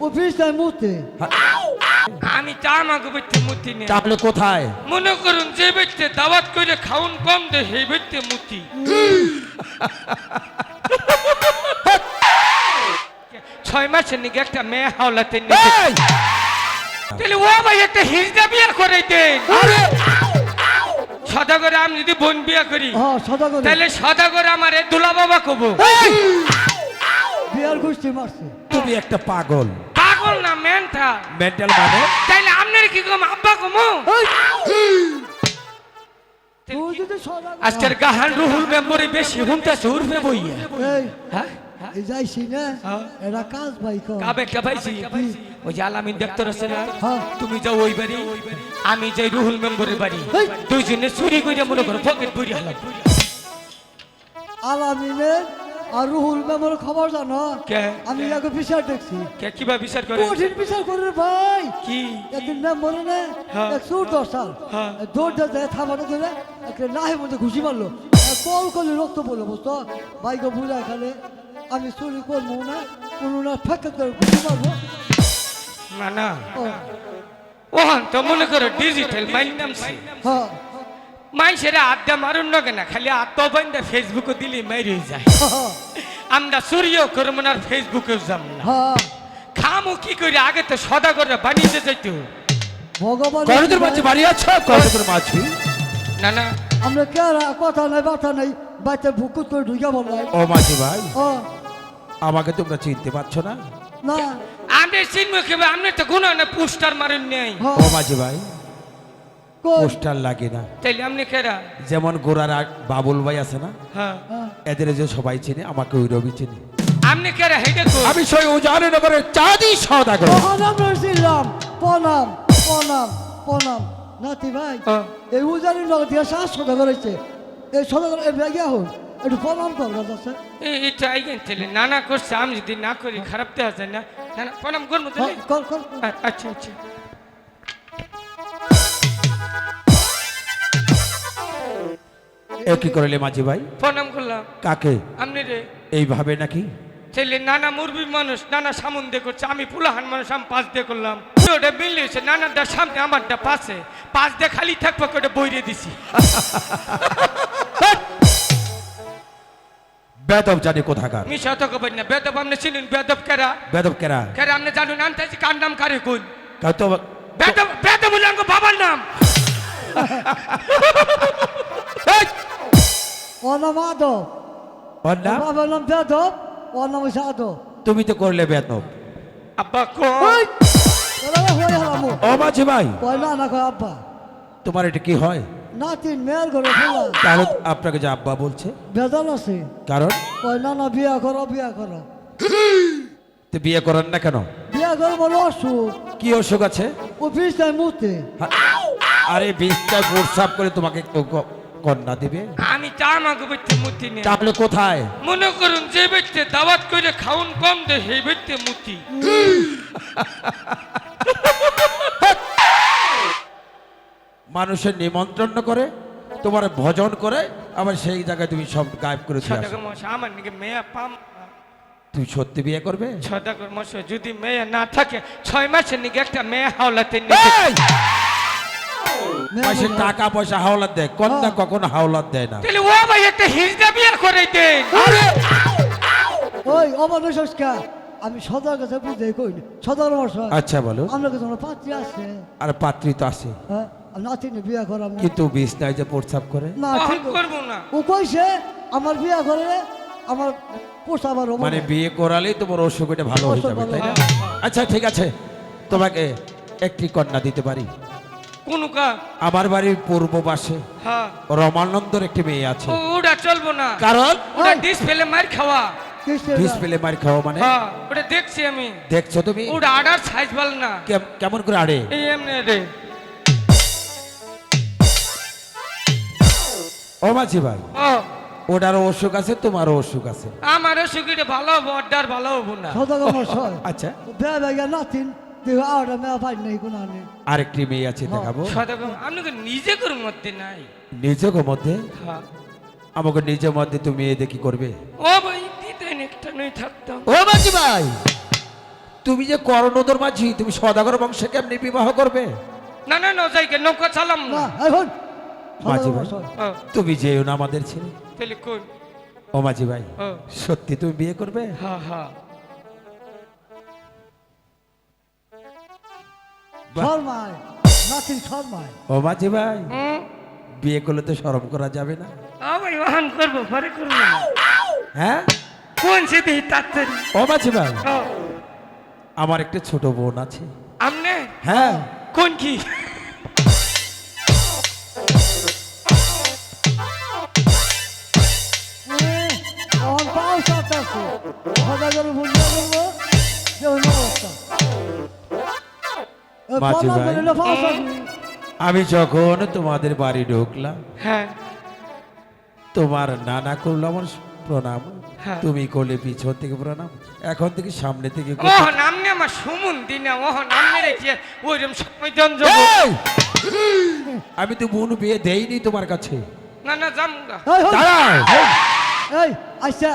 Office নাই মুহূর্তে আমি চা আমাকে বেচতে মুতি নেই তাহলে কোথায়? মনে করুন যে ব্যক্তি দাওয়াত করে খাউন কম দে সেই ব্যক্তি মুতি ছয় মাসের নাকি একটা মেয়ে হাওলাতে নিয়ে তাহলে ও ভাই একটা হিজড়া বিয়ে করে দেন। আরে! সদা করে আমি যদি বোন বিয়ে করি সদা করে তাহলে সদা করে আমার দুলা বাবা কব। বিয়ার গোষ্ঠী মারছে। তুমি একটা পাগল। পাগল না মেনটা মেন্টাল মানে? তাইলে আপনার কি কম আব্বা কমো? আজকের গাহান রুহুল মেম্বরে বেশি হুমতাছে উর্ফে বইয়া। এই হ্যাঁ? এই যাইছি না। এরা কাজ ভাই কর কাবে কে পাইছি ওই যে আলামিন ডাক্তার আছে না। তুমি যাও ওই বাড়ি আমি যাই রুহুল মেম্বরের বাড়ি। দুইজনে চুরি করে মনে করো পকেট পুরি হলাম। আলামিনের আর রুহুল মেমোর খবর জানো? আমি আগে বিচার দেখছি। বিচার করে? কঠিন বিচার করে ভাই। কি? একদিন না হ্যাঁ। এক সুর দশ সাল। হ্যাঁ। দৌড় দিয়ে থামানো ধরে একটা নাহের মধ্যে ঘুষি মারলো। কল করলে রক্ত পড়ল বুঝতো বাইকে বুঝা এখানে আমি চুরি করব না কোনো না ফেঁকে করে ঘুষি মারবো। না না। ওহান তো মনে করো ডিজিটাল মাইন্ড নামছি। হ্যাঁ। মাইসের আড্ডা মারুন না কেন? খালি আত্মবান্ধা ফেসবুকে দিলে মাইরে যায়। আমরা সূর্য করব না ফেসবুকেও যাব না। হ্যাঁ খামো কি করে? আগে তো সদা করে বানিয়ে যাইতো। ভগবান মাঝে বাড়ি আছো? কলেজের মাঝি? না না। আমরা কে কথা নাই বাতা নাই? বাইতে ভুকুত করে ঢুকে বললাম ও মাঝি ভাই ও আমাকে তোমরা চিনতে পারছ না? না। আমি চিনব কেবে আপনি তো কোনো না পোস্টার মারেন নেই। হ্যাঁ ও মাঝি ভাই? পোস্টার লাগে না। তাইলে আপনি কেরা? যেমন গোড়ার বাবুল ভাই আছে না? হ্যাঁ। হ্যাঁ। এদের যে সবাই চিনে আমাকে ওই রবি চিনি। আপনি কেরা? হেডে আমি সেই উজাহারনগরের চাঁদি সদাগর তখন আমরা ছিলাম প্রণাম প্রণাম প্রণাম। নাতি ভাই হ্যাঁ। এই উজানি নগর দিয়ে শ্বাস সদা করেছে। এই সদা করে এই ব্যাগে হন একটু প্রণাম কর আছে এই এটা আইগেন তাহলে নানা করছে আমি যদি না করি খারাপ দেওয়া যায় না। না প্রণাম করব কর কর। কর। আচ্ছা আচ্ছা। এ কি করলে মাঝি ভাই? প্রণাম করলাম কাকে? আপনি রে। এইভাবে নাকি? ছেলে নানা মুরবি মানুষ নানা সামন দিয়ে করছে। আমি পুলাহান মানুষ আমি পাঁচ দিয়ে করলাম। ওটা মিলে হয়েছে নানারটা সামনে আমারটা পাশে। পাঁচ দিয়ে খালি থাকব ওটা বইরে দিছি। বেদব জানি কোথাকার? মিশা তো কবেন না। বেদব আপনি চিনুন? বেদব কেরা? বেদব কেরা? কেরা আপনি জানুন? আনতে আছি কার নাম কারে কোন? তো বেদব বেদব বাবার নাম! ওর নাম আদব ওর নাম বাবার নাম বেদব ওর নাম হচ্ছে আদব তুমি তো করলে বেদব আব্বা কো ওই! ওরা হারামো ও মাঝি ভাই কয় না না আব্বা তোমার এটা কি হয় নাতিন মেয়ের ঘরে তাহলে আপনাকে যে আব্বা বলছে বেদন আছে কারণ কয় না না বিয়া করো বিয়া করো তো বিয়ে করেন না কেন বিয়া করো বলো অসুখ কি অসুখ আছে অফিস নাই মুহূর্তে আরে বিশটায় প্রস্রাব করে তোমাকে ক- কন্যা দিবে? আমি চা আমাকে বেচতে মুতি নেই তাহলে কোথায়? মনে করুন যে ব্যক্তি দাওয়াত করে খাউন কম দে সেই ব্যক্তি মুতি। মানুষের নিমন্ত্রণ করে তোমার ভজন করে আবার সেই জায়গায় তুমি সব গায়েব করে আমার নাকি মেয়ে পাম তুমি সত্যি বিয়ে করবে? মশা যদি মেয়ে না থাকে ছয় মাসের নাকি একটা মেয়ে হাওলাতে! মাসে টাকা পয়সা হাওলাত দেয় কন্যা কখনো হাওলাত দেয় না। তাহলে ও ভাই একটা হিজড়া বিয়ে করে দেন। ওই অমানসংস্কার আমি সদর কাছে বুঝে কই সদর মশাই। আচ্ছা বলো। আমরা কাছে আমার পাত্রী আছে? আর পাত্রী তো আছে। হ্যাঁ আর নাতিনে বিয়া। কিন্তু বিছনায় যে প্রস্রাব করে। না ঠিক করব না। ও কইছে আমার বিয়া করে আমার হব মানে বিয়ে করালেই তোমার অসুখ এটা ভালো হয়ে যাবে তাই না? আচ্ছা ঠিক আছে। তোমাকে একটি কন্যা দিতে পারি। আমার বাড়ির পূর্ব পাশে হ্যাঁ। রমানন্দর একটি মেয়ে আছে। ওটা চলবো না। কারণ? ওটা ডিসপ্লে মার খাওয়া। কিসের বিষ গান? পেলে মার খাওয়া মানে? হ্যাঁ ওটা দেখছি আমি। দেখছ তুমি? ওটা আডার সাইজ ভালো না। কেমন করে আড়ে? এই এমনি রে ও মাঝি ভাই ও। অসুখ আছে তোমারও অসুখ আছে। আমারও সুখিটা ভালো হব ওটার ভালো হব না। আচ্ছা। নাতিন। দেহ আর মেয়া পাই নাই কোনো নেই আরেকটি মেয়ে আছে দেখাবো? সদাগর আপনাকে নিজে করে মধ্যে নাই। নিজেকে মধ্যে হ্যাঁ। আমাকে নিজের মধ্যে তুমি মেয়ে দেখি করবে? ও ভাই দিতেন একটা নই থাকতাম। ও মাঝি ভাই তুমি যে করণোদর মাঝি তুমি সদাগর বংশে কেমনি বিবাহ করবে? না না না যাইকে নৌকা চালাম না। এখন মাঝি ভাই তুমি যেও না আমাদের ছেলে। তাহলে কোন? ও মাঝি ভাই ও। সত্যি তুমি বিয়ে করবে? হ্যাঁ হ্যাঁ। শর্মায় নাতির শর্মায় ও মাঝি ভাই বিয়ে করলে তো শরম করা যাবে না। আবার ওহান করব পরে করব হ্যাঁ? কোন সে দিই তাড়াতাড়ি ও মাঝি ভাই আমার একটা ছোট বোন আছে। আমনে? হ্যাঁ। কোন কি? আমার পাও যে এ, মাঝি ভাই। আমি যখন তোমাদের বাড়ি ঢুকলাম হ্যাঁ। তোমার নানা করল আমার প্রণাম হ্যাঁ। তুমি করলে পিছন থেকে প্রণাম এখন থেকে সামনে থেকে নামনে আমার সুমন দিনা নামনে রেখে ওইরকম এই! আমি তো বোন বিয়ে দেইনি তোমার কাছে। না না জামগা দাঁড়াও এই আচ্ছা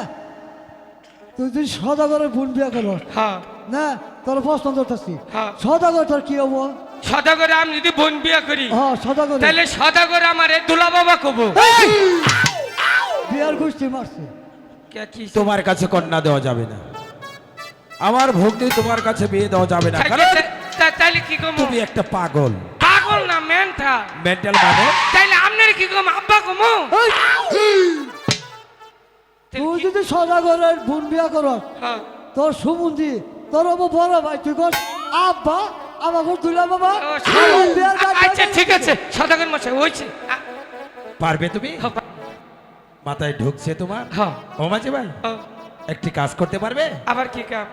তুই যদি সদাগরের বোন বিয়া করো হ্যাঁ। না তোর প্রশ্ন ধরতেছি। সদাগর তোর কি হব সদাগরে আমি যদি বোন বিয়া করি হ্যাঁ সদাগর। তাহলে সদাগরে আমার দুলা বাবা কব। বিয়ার গোষ্ঠী মারছে। তোমার কাছে কন্যা দেওয়া যাবে না। আমার ভক্তি তোমার কাছে বিয়ে দেওয়া যাবে না। কারণ তা- তা- কি কম? তুমি একটা পাগল। পাগল না মেনটা। মেন্টাল মানে? তাইলে আপনার কি কম? আব্বা কমো? তুই যদি সদাগরের বোন বিয়া করো হ্যাঁ। তোর সুমন্দি তোর হব বড় ভাই তুই কর আব্বা আমাকে দুলা বাবা। আচ্ছা ঠিক আছে সদাগর মশাই হয়েছে পারবে তুমি? হ্যাঁ, মাথায় ঢুকছে তোমার? হ্যাঁ। ও মাঝি ভাই একটি কাজ করতে পারবে? আবার কি কাজ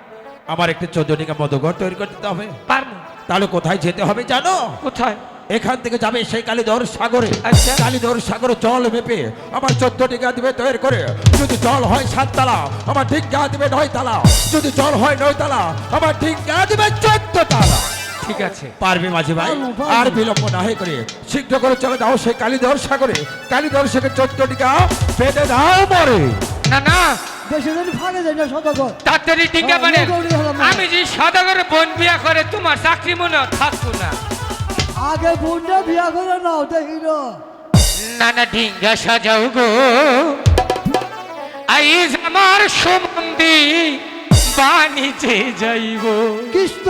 আমার একটি চোদ্দটিকা মধুঘর তৈরি করতে হবে। পারব। তাহলে কোথায় যেতে হবে জানো? কোথায়? এখান থেকে যাবে সেই কালীধর সাগরে। আচ্ছা। কালীধর সাগরে জল মেপে আমার চোদ্দ টিকা দিবে তৈরি করে। যদি জল হয় সাত তালা আমার ডিঙ্গা দিবে নয় তালা যদি জল হয় নয় তালা আমার ডিঙ্গা দিবে চোদ্দ তালা ঠিক আছে। পারবে মাঝি ভাই। আর বিলম্ব না হয়ে করে। শীঘ্র করে চলে যাও সেই কালীধর সাগরে। কালীধর সাগরে চোদ্দ টিকা পেটে দাও মরে। না না। তাড়াতাড়ি টিকা মানে। আমি যে সদাগরে বোন বিয়া করে তোমার চাকরি মনে হয় থাকতো না। আগে বোনটা বিয়া করে নাও দেখিল নানা ঢিঙ্গা সাজাও গো। আইজ আমার সম্বন্ধী বাণিজ্যে যাইব। কৃষ্ণ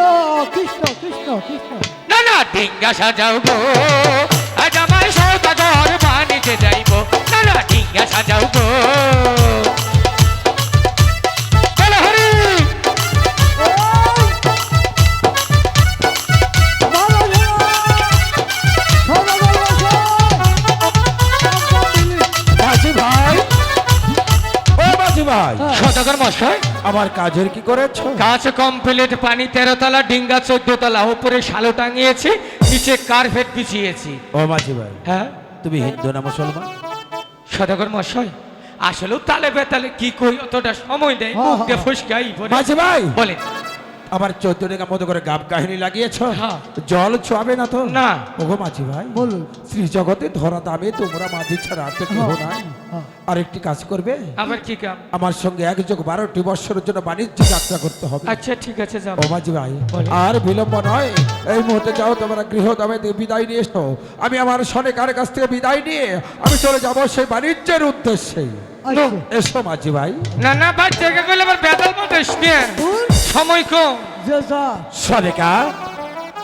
কৃষ্ণ কৃষ্ণ কৃষ্ণ। নানা ঢিঙ্গা সাজাও গো। আজ আমার সৌদাগর বাণিজ্যে যাইব। নানা ঢিঙ্গা সাজাও গো। সদাগর মশাই। আমার কাজের কি করেছ? কাজ কমপ্লিট পানি তেরো তলা ডিঙ্গা চোদ্দ তলা ওপরে শালো টাঙিয়েছি নিচে কার্পেট বিছিয়েছি। ও মাঝি ভাই হ্যাঁ? তুমি হিন্দু না মুসলমান? সদাগর মশাই আসলেও তালে বেতালে কি কই অতটা সময় দেয় মুখ দিয়ে। ফুসকাই মাঝি ভাই! বলেন। আমার চোদ্দ টাকা মতো করে গাব কাহিনী লাগিয়েছ? হ্যাঁ। জল ছোয়াবে না তো? না। ওগো মাঝি ভাই বলুন। শ্রী জগতে ধরা দামে তোমরা মাঝি ছাড়া আর তো হ্যাঁ। নাই। আর একটি কাজ করবে? আবার কি কাম? আমার সঙ্গে এক যোগ বারোটি বৎসরের জন্য বাণিজ্য যাত্রা করতে হবে। আচ্ছা ঠিক আছে ও মাঝি ভাই আর বিলম্ব নয়। এই মুহূর্তে যাও তোমরা গৃহ দামে বিদায় নিয়ে এসো। আমি আমার সনেকার কাছ থেকে বিদায় নিয়ে আমি চলে যাব সেই বাণিজ্যের উদ্দেশ্যে। আচ্ছা। এসো মাঝি ভাই। না না ভাই গেলে আবার বেতাল মতো সময় কম সনেকা